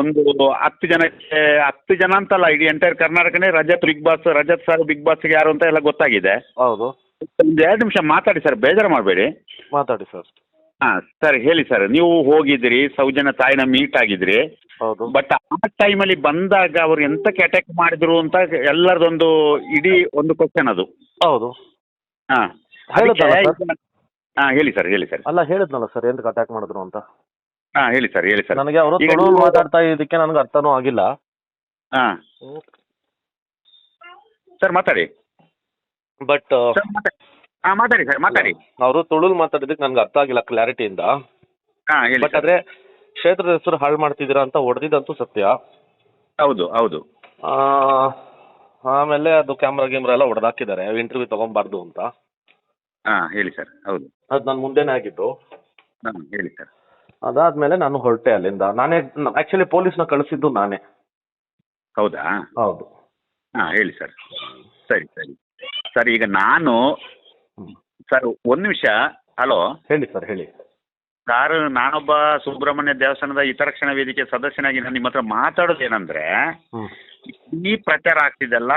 ಒಂದು ಹತ್ತು ಜನಕ್ಕೆ ಹತ್ತು ಜನ ಅಂತಲ್ಲ ಇಡೀ entire ಕರ್ನಾಟಕನೇ Rajat Big Boss Rajat sir Big ಬಾಸ್ಗೆ ಯಾರು ಅಂತ ಎಲ್ಲ ಗೊತ್ತಾಗಿದೆ. ಹೌದು. ಒಂದು ಎರಡು ನಿಮಿಷ ಮಾತಾಡಿ ಸರ್ ಬೇಜಾರು ಮಾಡಬೇಡಿ. ಮಾತಾಡಿ ಸರ್ ಹಾ ಸರ್ ಹೇಳಿ ಸರ್ ನೀವು ಹೋಗಿದ್ರಿ ಸೌಜನ್ಯ ತಾಯಿನ ಮೀಟ್ ಆಗಿದ್ರಿ. ಹೌದು. ಬಟ್ ಆ ಟೈಮಲ್ಲಿ ಬಂದಾಗ ಅವ್ರು ಎಂತ ಅಟ್ಯಾಕ್ ಮಾಡಿದ್ರು ಅಂತ ಎಲ್ಲರದೊಂದು ಇಡೀ ಒಂದು ಕ್ವಶನ್ ಅದು. ಹೌದು. ಹಾ ಹೇಳಿದ್ನಲ್ಲ ಹಾಂ ಹೇಳಿ ಸರ್ ಹೇಳಿ ಸರ್ ಅಲ್ಲ ಹೇಳಿದ್ನಲ್ಲ ಸರ್ ಎಂತ ಅಟ್ಯಾಕ್ ಮಾಡಿದ್ರು ಅಂತ? ಹಾಂ ಹೇಳಿ ಸರ್ ಹೇಳಿ ಸರ್ ನನಗೆ ಅವರು ಈಗ ತುಳು ನೀವು- ಮಾತಾಡ್ತಾ ಇದಕ್ಕೆ ನನಗೆ ಅರ್ಥನೂ ಆಗಿಲ್ಲ. ಹಾಂ. ಸರ್ ಮಾತಾಡಿ. ಬಟ್ ಸರ್ ಮಾತಾಡಿ. ಹಾಂ ಮಾತಾಡಿ ಸರ್ ಮಾತಾಡಿ. ಅವರು ತುಳುಲ್ ಮಾತಾಡಿದಕ್ಕೆ ನನಗೆ ಅರ್ಥ ಆಗಿಲ್ಲ ಕ್ಲಾರಿಟಿಯಿಂದ ಹಾಂ ಹೇಳಿ ಬಟ್. ಆದ್ರೆ ಕ್ಷೇತ್ರದ ಹೆಸರು ಹಾಳು ಮಾಡ್ತಿದ್ದೀರಾ ಅಂತ ಹೊಡೆದಿದ್ದಂತೂ ಸತ್ಯ. ಹೌದು ಹೌದು. ಆ, ಆಮೇಲೆ ಅದು ಕ್ಯಾಮ್ರಾ ಗೀಮ್ರಾ ಎಲ್ಲ ಹೊಡೆದಾಕಿದ್ದಾರೆ ಇಂಟರ್ವ್ಯೂ ತಗೊಂಬಾರ್ದು ಅಂತ. ಹಾಂ ಹೇಳಿ ಸರ್ ಹೌದು. ಅದು ನನ್ನ ಮುಂದೆನೇ ಆಗಿದ್ದು. ಹಾಂ ಹೇಳಿ ಸರ್ ಅದಾದ್ಮೇಲೆ ನಾನು ಹೊರಟೆ ಅಲ್ಲಿಂದ. ನಾನೇ ಆಕ್ಚುಲಿ ಪೊಲೀಸ್ನ ಕಳಿಸಿದ್ದು ನಾನೇ. ಹೌದಾ? ಹೌದು. ಹಾಂ ಹೇಳಿ ಸರ್. ಸರಿ ಸರಿ. ಸರ್ ಈಗ ನಾನು ಸರ್ ಒಂದು ನಿಮಿಷ. ಹಲೋ? ಹೇಳಿ ಸರ್ ಹೇಳಿ. ಸರ್ ನಾನೊಬ್ಬ ಸುಬ್ರಹ್ಮಣ್ಯ ದೇವಸ್ಥಾನದ ಹಿತರಕ್ಷಣಾ ವೇದಿಕೆ ಸದಸ್ಯನಾಗಿ ನಾನು ನಿಮ್ಮ ಹತ್ರ ಮಾತಾಡೋದು ಏನಂದ್ರೆ ಈ ಪ್ರಚಾರ ಆಗ್ತಿದೆಲ್ಲ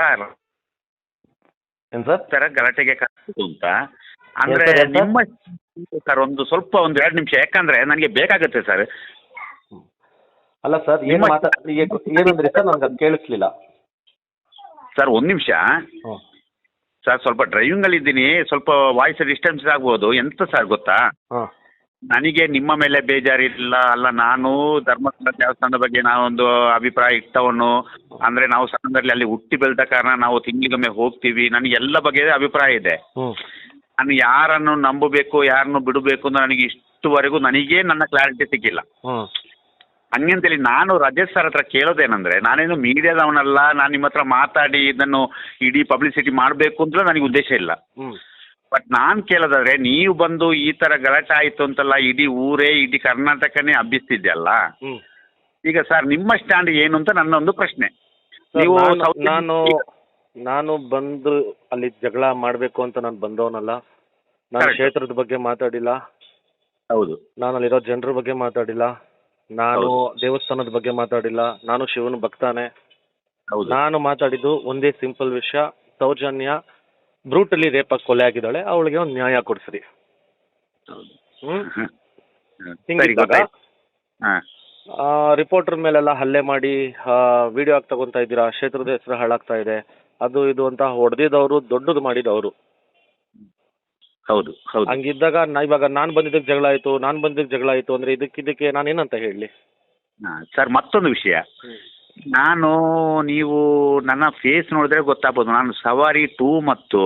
ಏನ್ ಸರ್? ತರ ಗಲಾಟೆಗೆ ಕಳಿಸ್ತು ಅಂತ. ಅಂದ್ರೆ? ನಿಮ್ಮ ಸರ್ ಒಂದು ಸ್ವಲ್ಪ ಒಂದು ಎರಡು ನಿಮಿಷ ಯಾಕಂದ್ರೆ ನನಗೆ ಬೇಕಾಗುತ್ತೆ ಸರ್ ಅಲ್ಲ ಸರ್ ಏನು ಮಾತಾಡ್ತೀರಿ ಮಾತಾ ಏನಂದ್ರಿ ಸರ್ ನನಗೆ ಅದು ಕೇಳಿಸ್ಲಿಲ್ಲ. ಸರ್ ಒಂದು ನಿಮಿಷ. ಸರ್ ಸ್ವಲ್ಪ ಡ್ರೈವಿಂಗ್ ಅಲ್ಲಿ ಇದ್ದೀನಿ ಸ್ವಲ್ಪ ವಾಯ್ಸ್ ಡಿಸ್ಟರ್ಬೆನ್ಸ್ ಆಗ್ಬೋದು. ಎಂತ ಸರ್ ಗೊತ್ತಾ? ಹಾಂ ನನಗೆ ನಿಮ್ಮ ಮೇಲೆ ಬೇಜಾರಿಲ್ಲ. ಅಲ್ಲ ನಾನು ಧರ್ಮಸ್ಥಳ ದೇವಸ್ಥಾನದ ಬಗ್ಗೆ ನಾವೊಂದು ಅಭಿಪ್ರಾಯ ಇಟ್ಟವನು. ಅಂದ್ರೆ ನಾವು ಸಣ್ಣದಲ್ಲಿ ಅಲ್ಲಿ ಹುಟ್ಟಿ ಬೆಳೆದ ಕಾರಣ ನಾವು ತಿಂಗಳಿಗೊಮ್ಮೆ ಹೋಗ್ತೀವಿ. ನನಗೆ ಎಲ್ಲ ಬಗೆಯ ಅಭಿಪ್ರಾಯ ಇದೆ. ನಾನು ಯಾರನ್ನು ನಂಬಬೇಕು ಯಾರನ್ನು ಬಿಡಬೇಕು ಅಂತ ನನಗೆ ಇಷ್ಟುವರೆಗೂ ನನಗೇ ನನ್ನ ಕ್ಲಾರಿಟಿ ಸಿಕ್ಕಿಲ್ಲ. ಹ್ಮ್. ಹಂಗಂತೇಳಿ ನಾನು ರಜತ್ ಸರ್ ಹತ್ರ ಕೇಳೋದೇನಂದ್ರೆ ನಾನೇನು ಮೀಡಿಯಾದವನಲ್ಲ ನಾನು ನಿಮ್ಮ ಹತ್ರ ಮಾತಾಡಿ ಇದನ್ನು ಇಡೀ ಪಬ್ಲಿಸಿಟಿ ಮಾಡಬೇಕು ಅಂತ ನನಗೆ ಉದ್ದೇಶ ಇಲ್ಲ. ಹ್ಮ್. ಬಟ್ ನಾನು ಕೇಳೋದಾದ್ರೆ ನೀವು ಬಂದು ಈ ತರ ಗಲಾಟೆ ಆಯ್ತು ಅಂತಲ್ಲ ಇಡೀ ಊರೇ ಇಡೀ ಕರ್ನಾಟಕನೇ ಹಬ್ಬಿಸ್ತಿದ್ಯಲ್ಲ ಹ್ಮ್. ಈಗ ಸರ್ ನಿಮ್ಮ ಸ್ಟ್ಯಾಂಡ್ ಏನು ಅಂತ ನನ್ನ ಒಂದು ಪ್ರಶ್ನೆ. ಸರ್, ನೀವು ನಾನು- ನಾನು ನಾನು ಬಂದು ಅಲ್ಲಿ ಜಗಳ ಮಾಡಬೇಕು ಅಂತ ನಾನು ಬಂದವನಲ್ಲ. ನಾನು ಕ್ಷೇತ್ರದ ಬಗ್ಗೆ ಮಾತಾಡಿಲ್ಲ. ಹೌದು. ನಾನು ಅಲ್ಲಿರೋ ಜನರ ಬಗ್ಗೆ ಮಾತಾಡಿಲ್ಲ. ನಾನು ದೇವಸ್ಥಾನದ ಬಗ್ಗೆ ಮಾತಾಡಿಲ್ಲ. ನಾನು ಶಿವನ ಭಕ್ತಾನೆ. ಹೌದು. ನಾನು ಮಾತಾಡಿದ್ದು ಒಂದೇ ಸಿಂಪಲ್ ವಿಷಯ. ಸೌಜನ್ಯ ಬ್ರೂಟಲಿ ರೇಪ್ ಆಗಿ ಕೊಲೆ ಆಗಿದ್ದಾಳೆ. ಅವಳಿಗೆ ಒಂದು ನ್ಯಾಯ ಕೊಡಿಸ್ರಿ. ರಿಪೋರ್ಟರ್ ಮೇಲೆಲ್ಲ ಹಲ್ಲೆ ಮಾಡಿ ವಿಡಿಯೋ ಆಗಿ ತಗೊಂತಾ ಇದ್ದೀರಾ? ಕ್ಷೇತ್ರದ ಹೆಸರು ಹಾಳಾಗ್ತಾ ಇದೆ. ಅದು ಇದು ಅಂತ ಹೊಡೆದಿದ್ದವರು ದೊಡ್ಡದು ಮಾಡಿದವರು. ಹೌದು ಹೌದು. ಹಂಗಿದ್ದಾಗ ನಾ ಇವಾಗ ನಾನು ಬಂದಿದ್ದಕ್ಕೆ ಜಗಳ ಆಯ್ತು ನಾನು ಬಂದಿದ್ದಕ್ಕೆ ಜಗಳ ಆಯ್ತು ಅಂದ್ರೆ ಇದಕ್ಕಿದ್ದಕ್ಕೆ ನಾನು ಏನಂತ ಹೇಳಲಿ? ಸರ್ ಮತ್ತೊಂದು ವಿಷಯ. ನಾನು ನೀವು ನನ್ನ ಫೇಸ್ ನೋಡಿದ್ರೆ ಗೊತ್ತಾಗ್ಬೋದು. ನಾನು ಸವಾರಿ ಟೂ ಮತ್ತು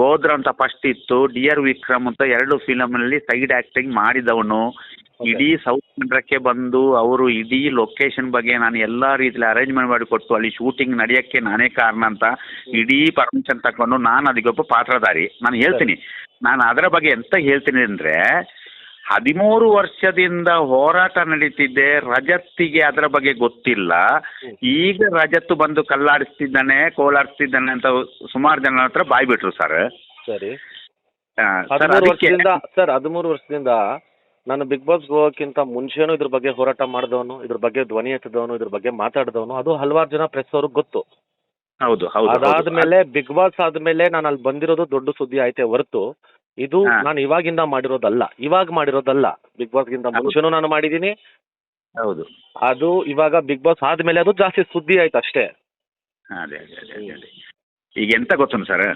ಗೋದ್ರ ಅಂತ ಫಸ್ಟ್ ಇತ್ತು ಡಿಯರ್ ವಿಕ್ರಮ್ ಅಂತ ಎರಡು ಫಿಲಮ್ನಲ್ಲಿ ಸೈಡ್ ಆಕ್ಟಿಂಗ್ ಮಾಡಿದವನು. ಇಡೀ ಸೌತ್ ಕನ್ನಡಕ್ಕೆ ಬಂದು ಅವರು ಇಡೀ ಲೊಕೇಶನ್ ಬಗ್ಗೆ ನಾನು ಎಲ್ಲಾ ರೀತಿಯಲ್ಲಿ ಅರೇಂಜ್ಮೆಂಟ್ ಮಾಡಿ ಕೊಟ್ಟು ಅಲ್ಲಿ ಶೂಟಿಂಗ್ ನಡೆಯಕ್ಕೆ ನಾನೇ ಕಾರಣ ಅಂತ ಇಡೀ ಪರ್ಮಿಷನ್ ತಗೊಂಡು ನಾನು ಅದಕ್ಕೊಬ್ಬ ಪಾತ್ರಧಾರಿ. ನಾನು ಹೇಳ್ತೀನಿ. ನಾನು ಅದರ ಬಗ್ಗೆ ಎಂತ ಹೇಳ್ತೀನಿ ಅಂದ್ರೆ ಹದಿಮೂರು ವರ್ಷದಿಂದ ಹೋರಾಟ ನಡೀತಿದ್ದೆ ರಜತ್ತಿಗೆ ಅದರ ಬಗ್ಗೆ ಗೊತ್ತಿಲ್ಲ. ಈಗ ರಜತ್ತು ಬಂದು ಕಲ್ಲಾಡಿಸ್ತಿದ್ದಾನೆ ಕೋಲಾಡಿಸ್ತಿದ್ದಾನೆ ಅಂತ ಸುಮಾರು ಜನ ಹತ್ರ ಬಾಯ್ಬಿಟ್ರು ಸರ್. ಸರಿ. ಸರ್ ಹದಿಮೂರು ಅದಕ್ಕೆ ವರ್ಷದಿಂದ ಸರ್ ಹದಿಮೂರು ವರ್ಷದಿಂದ ನಾನು ಬಿಗ್ ಬಾಸ್ ಹೋಗೋಕ್ಕಿಂತ ಮುಂಚೆನು ಇದ್ರ ಬಗ್ಗೆ ಹೋರಾಟ ಮಾಡಿದವನು ಇದ್ರ ಬಗ್ಗೆ ಧ್ವನಿ ಎತ್ತಿದವನು ಇದ್ರ ಬಗ್ಗೆ ಮಾತಾಡಿದವನು ಅದು ಹಲವಾರು ಜನ ಪ್ರೆಸ್ ಅವ್ರಿಗೆ ಗೊತ್ತು. ಹೌದು. ಅದಾದ್ಮೇಲೆ ಬಿಗ್ ಬಾಸ್ ಆದ್ಮೇಲೆ ನಾನು ಅಲ್ಲಿ ಬಂದಿರೋದು ದೊಡ್ಡ ಸುದ್ದಿ ಆಯ್ತೆ ಹೊರತು ಇದು. ನಾನು ಇವಾಗಿಂದ ಮಾಡಿರೋದಲ್ಲ ಇವಾಗ ಮಾಡಿರೋದಲ್ಲ ಬಿಗ್ ಬಾಸ್ಗಿಂತ ಗಿಂತ ಮುಂಚೆನೂ ನಾನು ಮಾಡಿದ್ದೀನಿ. ಹೌದು. ಅದು ಇವಾಗ ಬಿಗ್ ಬಾಸ್ ಆದ್ಮೇಲೆ ಅದು ಜಾಸ್ತಿ ಸುದ್ದಿ ಆಯ್ತು ಅಷ್ಟೇ ಈಗ ಎಂತ ಗೊತ್ತುಂಟು ಸರ್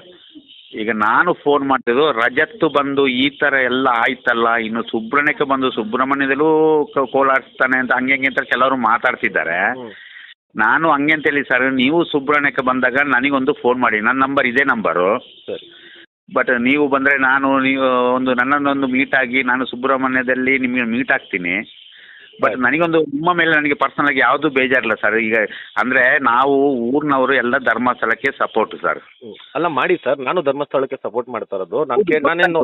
ಈಗ ನಾನು ಫೋನ್ ಮಾಡ್ತಿದ್ದು ರಜತ್ ಬಂದು ಈ ಥರ ಎಲ್ಲ ಆಯ್ತಲ್ಲ ಇನ್ನು ಸುಬ್ರಹ್ಮಣ್ಯಕ್ಕೆ ಬಂದು ಸುಬ್ರಹ್ಮಣ್ಯದಲ್ಲೂ ಕೋಲಾಡಿಸ್ತಾನೆ ಅಂತ ಹಂಗೆ ಹಂಗೆ ಅಂತ ಕೆಲವರು ಮಾತಾಡ್ತಿದ್ದಾರೆ. ನಾನು ಹಂಗೆ ಅಂತೇಳಿ ಸರ್ ನೀವು ಸುಬ್ರಹ್ಮಣ್ಯಕ್ಕೆ ಬಂದಾಗ ನನಗೊಂದು ಫೋನ್ ಮಾಡಿ. ನನ್ನ ನಂಬರ್ ಇದೇ ನಂಬರು ಸರಿ. ಬಟ್ ನೀವು ಬಂದರೆ ನಾನು ನೀವು ಒಂದು ನನ್ನನ್ನೊಂದು ಮೀಟ್ ಆಗಿ ನಾನು ಸುಬ್ರಹ್ಮಣ್ಯದಲ್ಲಿ ನಿಮಗೆ ಮೀಟ್ ಆಗ್ತೀನಿ. ಬಟ್. ನನಗೊಂದು ನಿಮ್ಮ ಮೇಲೆ ನನಗೆ ಪರ್ಸನಲ್ ಆಗಿ ಯಾವುದು ಬೇಜಾರಿಲ್ಲ ಸರ್ ಈಗ ಅಂದ್ರೆ ನಾವು ಊರಿನವರು ಎಲ್ಲ ಧರ್ಮಸ್ಥಳಕ್ಕೆ ಸಪೋರ್ಟ್ ಸರ್ ಅಲ್ಲ ಮಾಡಿ ಸರ್ ನಾನು ಧರ್ಮಸ್ಥಳಕ್ಕೆ ಸಪೋರ್ಟ್ ಮಾಡ್ತಾ ಇರೋದು. ನಾನೇನು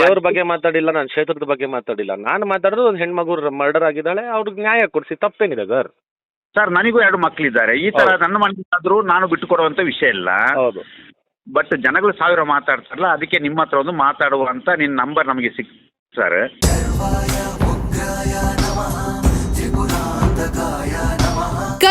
ದೇವ್ರ ಬಗ್ಗೆ ಮಾತಾಡಿಲ್ಲ ನಾನು ಕ್ಷೇತ್ರದ ಬಗ್ಗೆ ಮಾತಾಡಿಲ್ಲ. ನಾನು ಮಾತಾಡೋದು ಒಂದು ಹೆಣ್ಮಗು ಮರ್ಡರ್ ಆಗಿದ್ದಾಳೆ ಅವ್ರಿಗೆ ನ್ಯಾಯ ಕೊಡಿಸಿ. ತಪ್ಪೇನಿದೆ ಸರ್ ಸರ್ ನನಗೂ ಎರಡು ಮಕ್ಕಳಿದ್ದಾರೆ ಈ ತರ. ನನ್ನ ಮನೆಯಾದ್ರೂ ನಾನು ಬಿಟ್ಟುಕೊಡುವಂತ ವಿಷಯ ಇಲ್ಲ. ಹೌದು. ಬಟ್ ಜನಗಳು ಸಾವಿರ ಮಾತಾಡ್ತಾರಲ್ಲ ಅದಕ್ಕೆ ನಿಮ್ಮ ಹತ್ರ ಒಂದು ಮಾತಾಡುವಂತ ನಿನ್ನ ನಂಬರ್ ನಮಗೆ ಸಿಕ್ ಸರ್ കായ